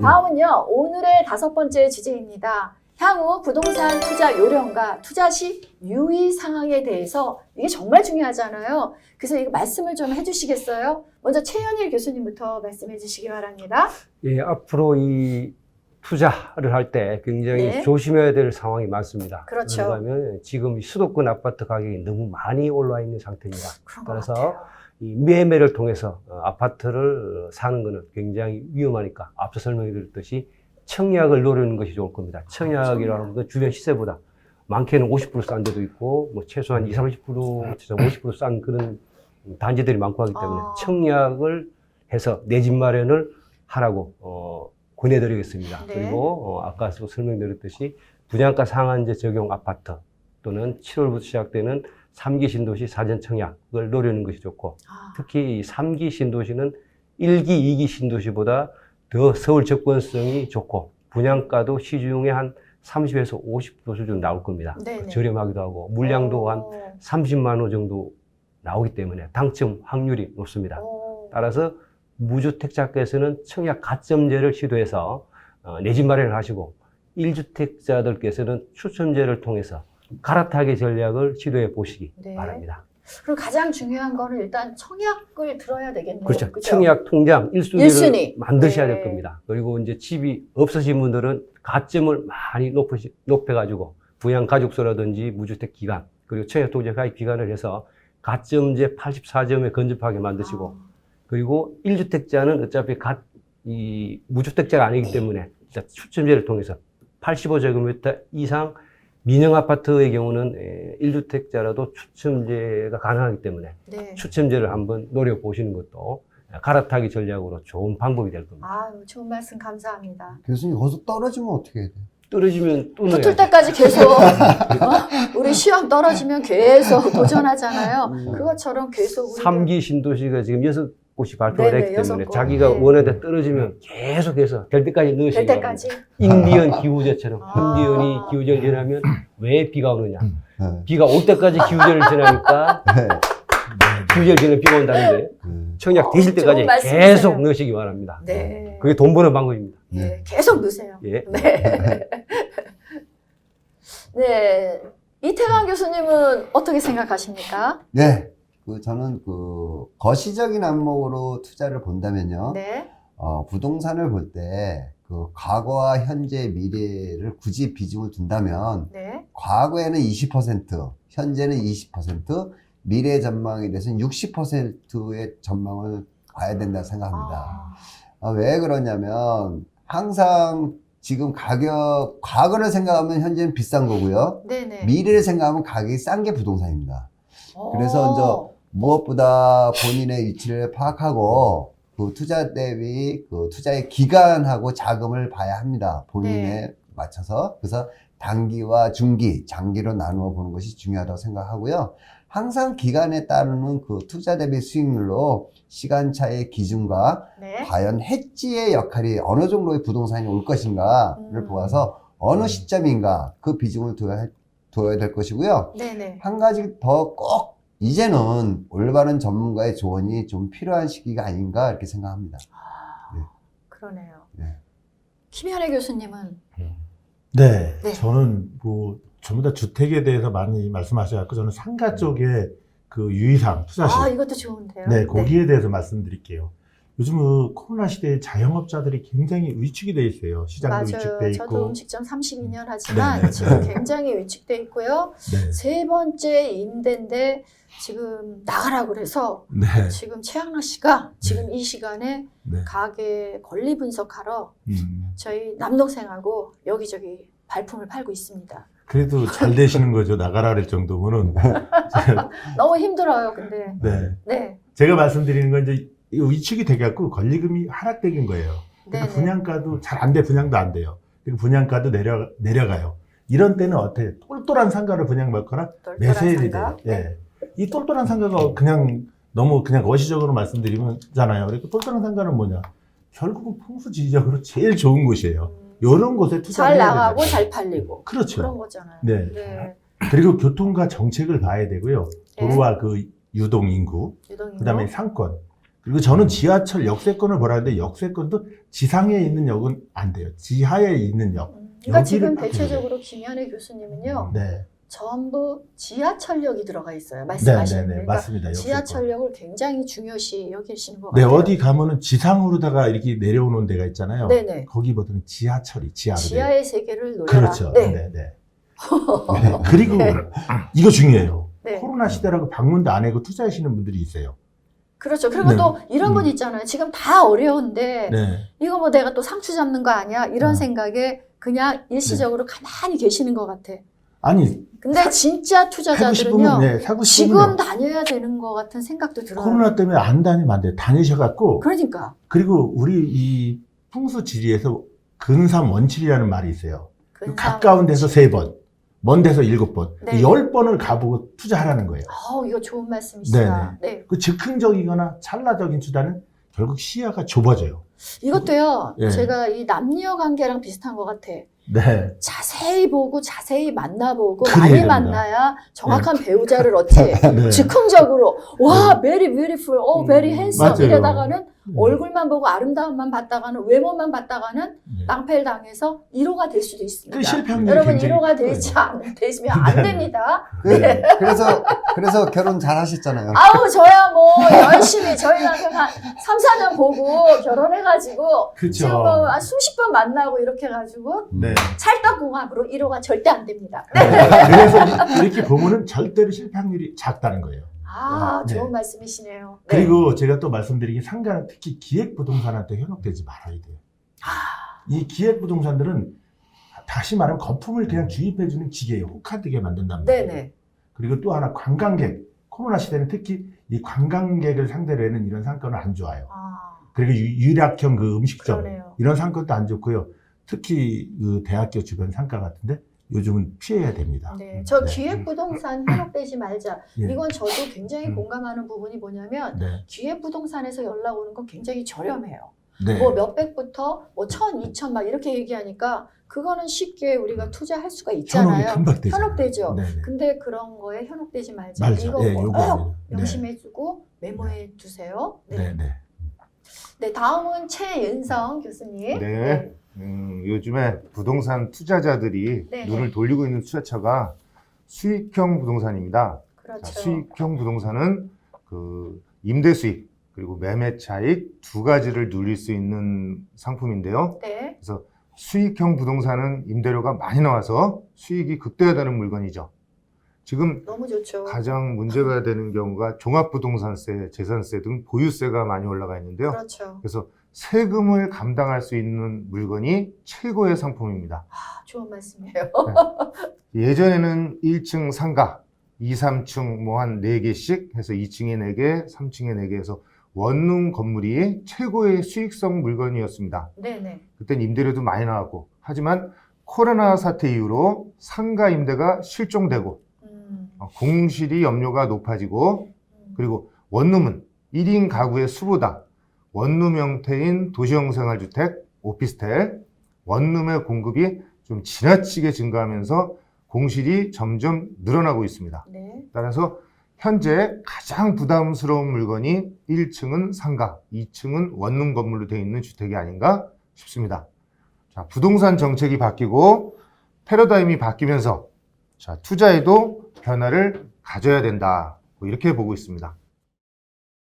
다음은요, 오늘의 다섯 번째 주제입니다. 향후 부동산 투자 요령과 투자 시 유의 상황에 대해서 이게 정말 중요하잖아요. 그래서 이거 말씀을 좀 해주시겠어요? 먼저 최현일 교수님부터 말씀해 주시기 바랍니다. 예, 앞으로 이 투자를 할 때 굉장히 네. 조심해야 될 상황이 많습니다. 그렇죠. 왜냐하면 지금 이 수도권 아파트 가격이 너무 많이 올라 있는 상태입니다. 그래서. 이 매매를 통해서 어, 아파트를 사는 것은 굉장히 위험하니까 앞서 설명드렸듯이 청약을 노리는 것이 좋을 겁니다. 청약이라는 건 주변 시세보다 많게는 50%싼 데도 있고 뭐 최소한 20, 30% 최소 50%싼 그런 단지들이 많고 하기 때문에 아. 청약을 해서 내 집 마련을 하라고 어, 권해드리겠습니다. 네. 그리고 어, 아까 설명드렸듯이 분양가 상한제 적용 아파트 또는 7월부터 시작되는 3기 신도시 사전 청약을 노리는 것이 좋고 아, 특히 이 3기 신도시는 1기, 2기 신도시보다 더 서울 접근성이 좋고 분양가도 시중에 한 30에서 50% 수준 나올 겁니다. 네네. 저렴하기도 하고 물량도 한 오, 30만 호 정도 나오기 때문에 당첨 확률이 높습니다. 오. 따라서 무주택자께서는 청약 가점제를 시도해서 어, 내집 마련을 하시고 1주택자들께서는 추첨제를 통해서 갈아타기 전략을 시도해 보시기 네. 바랍니다. 그리고 가장 중요한 거는 일단 청약을 들어야 되겠네요. 그렇죠. 그죠? 청약 통장 1순위를 일순위. 만드셔야 네. 될 겁니다. 그리고 이제 집이 없으신 분들은 가점을 많이 높으시, 높여가지고 부양가족소라든지 무주택 기간 그리고 청약 통장 가입 기간을 해서 가점제 84점에 근접하게 만드시고 아, 그리고 1주택자는 어차피 가, 이 무주택자가 아니기 때문에 진짜 추첨제를 통해서 85제곱미터 이상 민영 아파트의 경우는 1주택자라도 추첨제가 가능하기 때문에 네. 추첨제를 한번 노려 보시는 것도 갈아타기 전략으로 좋은 방법이 될 겁니다. 아, 좋은 말씀 감사합니다. 교수님 거기서 떨어지면 어떻게 해야 돼요? 떨어지면 또 붙을. 때까지 계속 어? 우리 시험 떨어지면 계속 도전하잖아요. 음. 그것처럼 계속 우리가 3기 신도시가 지금 여섯 곳이 발표가 네네, 됐기 여섯 때문에 곳. 자기가 네. 원하는 데 떨어지면 계속해서 될 때까지 넣으시기 될 바랍니다. 때까지 인디언 기후제처럼 아. 인디언이 기후제를 지나면 왜 비가 오느냐? 네. 비가 올 때까지 기후제를 지나니까 네. 기후제를 지나면 비가 온다는데 네. 청약 되실 때까지. 계속 넣으시기 바랍니다. 네. 그게 돈 버는 방법입니다. 예, 계속 넣으세요. 예. 네. 네. 이태강 교수님은 어떻게 생각하십니까? 네. 그 저는 그 거시적인 안목으로 투자를 본다면요. 네. 어, 부동산을 볼 때 그 과거와 현재 미래를 굳이 비중을 둔다면 네. 과거에는 20%, 현재는 20%, 미래 전망에 대해서는 60%의 전망을 봐야 된다 생각합니다. 아, 아, 왜 그러냐면 항상 지금 가격 과거를 생각하면 현재는 비싼 거고요. 네네. 미래를 생각하면 가격이 싼 게 부동산입니다. 그래서 어, 무엇보다 본인의 위치를 파악하고 그 투자 대비 그 투자의 기간하고 자금을 봐야 합니다. 본인에 네. 맞춰서. 그래서 단기와 중기, 장기로 나누어 보는 것이 중요하다고 생각하고요. 항상 기간에 따르는 그 투자 대비 수익률로 시간 차의 기준과 네. 과연 해지의 역할이 어느 정도의 부동산이 올 것인가를 음. 보아서 어느 시점인가 그 비중을 둬야, 둬야 될 것이고요. 네네. 한 가지 더 꼭 이제는 올바른 전문가의 조언이 좀 필요한 시기가 아닌가 이렇게 생각합니다. 그러네요. 네. 김현애 교수님은 네, 네. 저는 뭐 전부 다 주택에 대해서 많이 말씀하셔갖고 저는 상가 쪽에 그 유의사항 투자시 아 이것도 좋은데요. 네 거기에 대해서 말씀드릴게요. 요즘 그 코로나 시대에 자영업자들이 굉장히 위축이 돼 있어요. 시장도. 위축돼 저도 있고. 음식점 32년 하지만 네. 지금 굉장히 위축돼 있고요. 네, 세 번째 임대인데 지금 나가라고 그래서 네, 지금 최양락 씨가 지금 이 시간에 네. 가게 권리 분석하러 음, 저희 남동생하고 여기저기 발품을 팔고 있습니다. 그래도 잘 되시는 거죠. 나가라 그럴 정도면은. 너무 힘들어요. 근데 네, 네, 제가 말씀드리는 건 이제 이 위축이 돼갖고 권리금이 하락되는 거예요. 네, 그러니까 네. 분양가도 잘 안 돼, 분양도 안 돼요. 그리고 분양가도 내려, 내려가요. 이런 때는 어떻게, 똘똘한 상가를 분양받거나 매수해야. 돼요. 예. 이 똘똘한 상가가 그냥 너무 그냥 거시적으로 말씀드리면잖아요. 그러니까 똘똘한 상가는 뭐냐? 결국은 풍수지리적으로 제일 좋은 곳이에요. 음, 이런 곳에 투자를 잘 나가고 되잖아요. 잘 팔리고 그렇죠. 그런 거잖아요. 네. 네. 그리고 교통과 정책을 봐야 되고요. 네. 도로와 그 유동 인구, 유동 인구. 그다음에 상권, 그리고 저는 지하철 역세권을 보라는데 역세권도 지상에 있는 역은 안 돼요. 지하에 있는 역. 음, 그러니까 지금 딱 대체적으로 김현애 교수님은요 네. 전부 지하철역이 들어가 있어요 네, 말씀하시는 네, 네. 그러니까 맞습니다. 지하철역을 굉장히 중요시 여기시는 것 네, 같아요. 어디 가면은 지상으로다가 이렇게 내려오는 데가 있잖아요. 네 네. 거기보다는 지하철이 지하로. 돼요. 지하의 세계를 노려라. 그렇죠. 네. 네, 네. 네. 그리고 네. 이거 중요해요. 네. 코로나 시대라고 방문도 안 하고 투자하시는 분들이 있어요. 그렇죠. 그리고 네. 또 이런 분 음. 있잖아요. 지금 다 어려운데 네. 이거 뭐 내가 또 상추 잡는 거 아니야? 이런 어. 생각에 그냥 일시적으로 가만히 계시는 것 같아. 아니 근데 진짜 사고 투자자들은요. 싶으면 네, 지금 다녀야 되는 것 같은 생각도 들어요. 코로나 때문에 안 다니면 안 돼. 다니셔갖고 그러니까. 그리고 우리 이 풍수 지리에서 근삼 원칙이라는 말이 있어요. 가까운 데서 세 번, 먼 데서 일곱 번, 네. 열 번을 가보고 투자하라는 거예요. 어, 이거 좋은 말씀이시다. 네. 그 즉흥적이거나 찰나적인 투자는 결국 시야가 좁아져요. 이것도요. 예. 제가 이 남녀 관계랑 비슷한 것 같아. 네. 자세히 보고 자세히 만나보고 많이 됩니다. 만나야 정확한 배우자를 얻지. 네. 즉흥적으로 와 베리 뷰티풀, 어 베리 음, 핸섬 맞아요. 이러다가는 얼굴만 보고 아름다움만 봤다가는 외모만 봤다가는 네. 낭패를 당해서 1호가 될 수도 있습니다. 그 실패 확률이 여러분 굉장히 1호가 커요. 되지 않, 되시면 안 네. 됩니다. 그, 그래서 그래서 결혼 잘 하셨잖아요. 아우 저야 뭐 열심히 저희 남편 한 3, 4년 보고 그쵸. 결혼해가지고 지금 뭐한 수십 번 만나고 이렇게 해가지고 네. 찰떡궁합으로 1호가 절대 안 됩니다. 그래서 이렇게 보면은 절대로 실패 확률이 작다는 거예요. 아 네. 좋은 말씀이시네요. 네. 그리고 제가 또 말씀드리긴 상가는 특히 기획 부동산한테 현혹되지 말아야 돼요. 이 기획 부동산들은 다시 말하면 거품을 그냥 주입해주는 기계에 혹하게 만든단 말이에요. 네네. 그리고 또 하나 관광객. 코로나 시대는 특히 이 관광객을 상대로 하는 이런 상권은 안 좋아요. 아 그리고 유- 유략형 그 음식점 그러네요. 이런 상권도 안 좋고요. 특히 그 대학교 주변 상가 같은데 요즘은 피해야 됩니다. 네, 저 네. 기획부동산 현혹 되지 말자. 예. 이건 저도 굉장히 음. 공감하는 부분이 뭐냐면 네. 기획부동산에서 연락 오는 건 굉장히 저렴해요. 네. 뭐 몇백부터 뭐 천, 이천 막 이렇게 얘기하니까 그거는 쉽게 우리가 투자할 수가 있잖아요. 현혹되죠. 네, 네. 근데 그런 거에 현혹되지 말자. 말죠. 이거 예, 꼭 요거. 네. 명심해주고 메모해 두세요. 네. 네, 네. 네, 다음은 최윤성 교수님. 네. 음, 요즘에 부동산 투자자들이 네, 눈을 네. 돌리고 있는 투자처가 수익형 부동산입니다. 그렇죠. 자, 수익형 부동산은 그 임대 수익 그리고 매매 차익 두 가지를 누릴 수 있는 상품인데요. 네. 수익형 부동산은 임대료가 많이 나와서 수익이 극대화되는 물건이죠. 지금 너무 좋죠. 가장 문제가 되는 경우가 종합부동산세, 재산세 등 보유세가 많이 올라가 있는데요. 그렇죠. 그래서 세금을 감당할 수 있는 물건이 최고의 상품입니다. 아, 좋은 말씀이에요. 예전에는 1층 상가, 2, 3층 뭐 한 4개씩 해서 2층에 4개, 3층에 4개 해서 원룸 건물이 최고의 수익성 물건이었습니다. 네네. 그땐 임대료도 많이 나왔고 하지만 코로나 사태 이후로 상가 임대가 실종되고 음, 어, 공실이 염려가 높아지고 음. 그리고 원룸은 1인 가구의 수보다 원룸 형태인 도시형 생활주택, 오피스텔, 원룸의 공급이 좀 지나치게 증가하면서 공실이 점점 늘어나고 있습니다. 네. 따라서 현재 가장 부담스러운 물건이 1층은 상가, 2층은 원룸 건물로 되어 있는 주택이 아닌가 싶습니다. 자, 부동산 정책이 바뀌고 패러다임이 바뀌면서 자, 투자에도 변화를 가져야 된다. 뭐 이렇게 보고 있습니다.